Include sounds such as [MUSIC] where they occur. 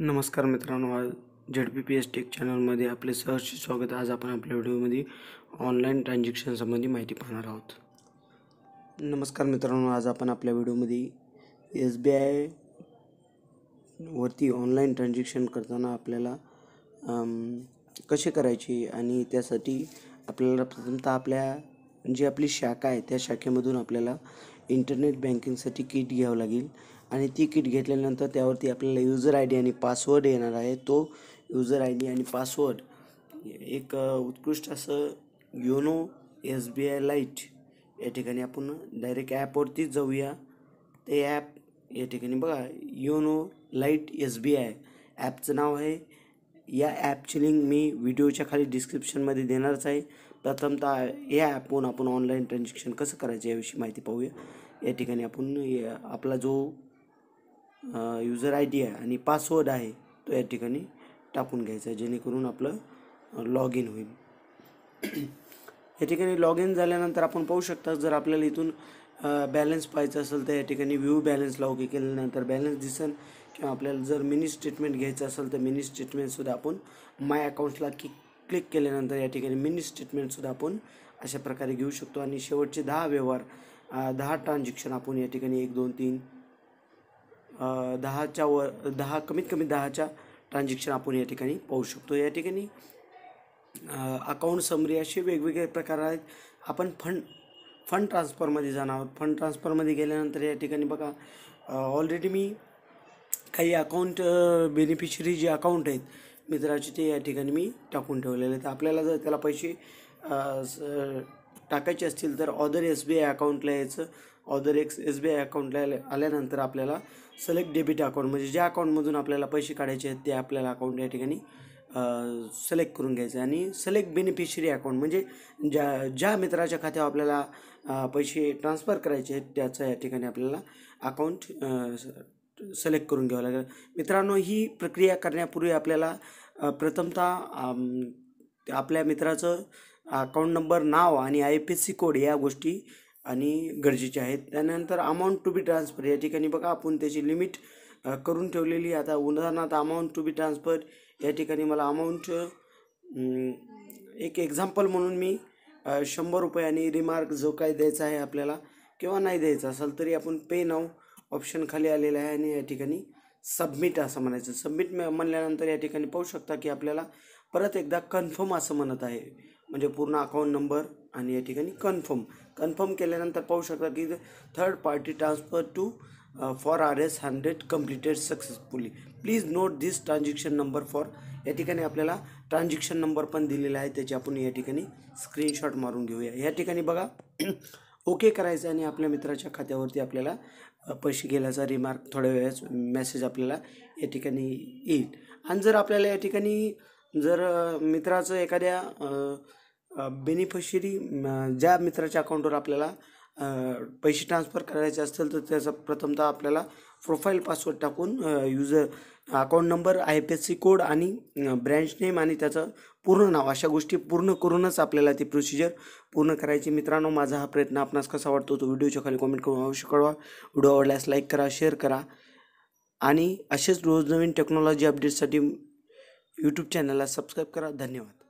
नमस्कार मित्रांनो आज Z P P S tech चॅनलमध्ये आपले सहर्ष स्वागत. आज आपण आपल्या व्हिडिओमध्ये ऑनलाईन ट्रान्झॅक्शनसंबंधी माहिती पाहणार आहोत. नमस्कार मित्रांनो आज आपण आपल्या व्हिडिओमध्ये एस बी आय वरती ऑनलाईन ट्रान्झॅक्शन करताना आपल्याला कसे करायचे आणि त्यासाठी आपल्याला प्रथमतः आपल्या जी आपली शाखा आहे त्या शाखेमधून आपल्याला इंटरनेट बँकिंगसाठी किट घ्यावं लागेल. आणि ती किट घेतल्यानंतर त्यावरती आपल्याला युजर आय डी आणि पासवर्ड येणार आहे. तो युजर आय डी आणि पासवर्ड एक उत्कृष्ट असं YONO S B I lite या ठिकाणी आपण डायरेक्ट ॲपवरतीच जाऊया. ते ॲप या ठिकाणी बघा YONO lite S B I ॲपचं नाव आहे. या ॲपची लिंक मी व्हिडिओच्या खाली डिस्क्रिप्शनमध्ये देणारच आहे. प्रथमतः या ॲपवरून आपण ऑनलाईन ट्रान्झॅक्शन कसं करायचं याविषयी माहिती पाहूया. या ठिकाणी आपण आपला जो युजर आय डी आहे आणि पासवर्ड आहे तो या ठिकाणी टाकून घ्यायचा आहे जेणेकरून आपलं लॉग इन होईल. या ठिकाणी लॉग इन झाल्यानंतर आपण पाहू शकता जर आपल्याला इथून बॅलन्स पाहायचं असेल तर या ठिकाणी व्ह्यू बॅलन्सला ओके केल्यानंतर बॅलन्स दिसेल. किंवा आपल्याला जर मिनी स्टेटमेंट घ्यायचं असेल तर मिनी स्टेटमेंटसुद्धा आपण माय अकाउंटला की क्लिक केल्यानंतर या ठिकाणी मिनी स्टेटमेंटसुद्धा आपण अशा प्रकारे घेऊ शकतो. आणि शेवटचे दहा व्यवहार दहा ट्रान्झॅक्शन आपण या ठिकाणी एक दोन तीन दहाच्या वर दहा कमीत कमी दहाच्या ट्रान्झॅक्शन आपण या ठिकाणी पाहू शकतो. या ठिकाणी अकाउंट समरी असे वेगवेगळे प्रकार आहेत. आपण फंड फंड ट्रान्सफरमध्ये जाणार आहोत. फंड ट्रान्सफरमध्ये गेल्यानंतर या ठिकाणी बघा ऑलरेडी मी काही अकाउंट बेनिफिशरी जे अकाउंट आहेत मित्राचे ते या ठिकाणी मी टाकून ठेवलेले आहेत. आपल्याला जर त्याला पैसे टाकायचे असतील तर ऑदर एस बी आय अकाउंटला यायचं. Other X S B I अकाउंटला आल्यानंतर आपल्याला सिलेक्ट डेबिट अकाउंट म्हणजे ज्या अकाउंटमधून आपल्याला पैसे काढायचे आहेत ते आपल्याला अकाउंट या ठिकाणी सिलेक्ट करून घ्यायचं. आहे आणि सिलेक्ट बेनिफिशरी अकाउंट म्हणजे ज्या ज्या मित्राच्या खात्यावर आपल्याला पैसे ट्रान्सफर करायचे आहेत त्याचं या ठिकाणी आपल्याला अकाउंट सिलेक्ट करून घ्यावं लागेल. मित्रांनो ही प्रक्रिया करण्यापूर्वी आपल्याला प्रथमतः आपल्या मित्राचं अकाउंट नंबर नाव आणि I P S C code या गोष्टी आणि गरजेचे आहेत. त्यानंतर अमाऊंट टू बी ट्रान्सफर या ठिकाणी बघा आपण त्याची लिमिट करून ठेवलेली आता उदाहरणार्थ अमाऊंट टू बी ट्रान्सफर या ठिकाणी मला अमाऊंट एक एक्झाम्पल म्हणून मी शंभर रुपये आणि रिमार्क जो काही द्यायचा आहे आपल्याला किंवा नाही द्यायचा असेल तरी आपण पे नाव ऑप्शन खाली आलेला आहे आणि या ठिकाणी सबमिट असं म्हणायचं. सबमिट म्हणल्यानंतर या ठिकाणी पाहू शकता की आपल्याला परत एकदा कन्फर्म असं म्हणत आहे. म्हणजे पूर्ण अकाउंट नंबर आणि या ठिकाणी कन्फर्म कन्फर्म केल्यानंतर पाहू शकता की third party transfer to for R S hundred completed successfully please note this transaction number for या ठिकाणी आपल्याला ट्रान्झॅक्शन नंबर पण दिलेला आहे. त्याची आपण या ठिकाणी स्क्रीनशॉट मारून घेऊया. या ठिकाणी बघा [CLEARS THROAT] ओके करायचं आणि आपल्या मित्राच्या खात्यावरती आपल्याला पैसे गेल्याचा रिमार्क थोड्या वेळेस मेसेज आपल्याला या ठिकाणी येईल. आणि जर आपल्याला या ठिकाणी जर मित्राचं एखाद्या बेनिफिशरी ज्या मित्राच्या अकाउंटवर आपल्याला पैसे ट्रान्सफर करायचे असतील तर त्याचा प्रथमतः आपल्याला प्रोफाईल पासवर्ड टाकून user account number I P S C code आणि ब्रँच नेम आणि त्याचं पूर्ण नाव अशा गोष्टी पूर्ण करूनच आपल्याला ती प्रोसिजर पूर्ण करायची. मित्रांनो माझा हा प्रयत्न आपणास कसा वाटतो तो व्हिडिओच्या खाली कमेंट करून अवश्य कळवा. व्हिडिओ आवडल्यास लाईक करा शेअर करा आणि असेच रोज नवीन टेक्नॉलॉजी अपडेटसाठी यूट्यूब चॅनलला सबस्क्राईब करा. धन्यवाद.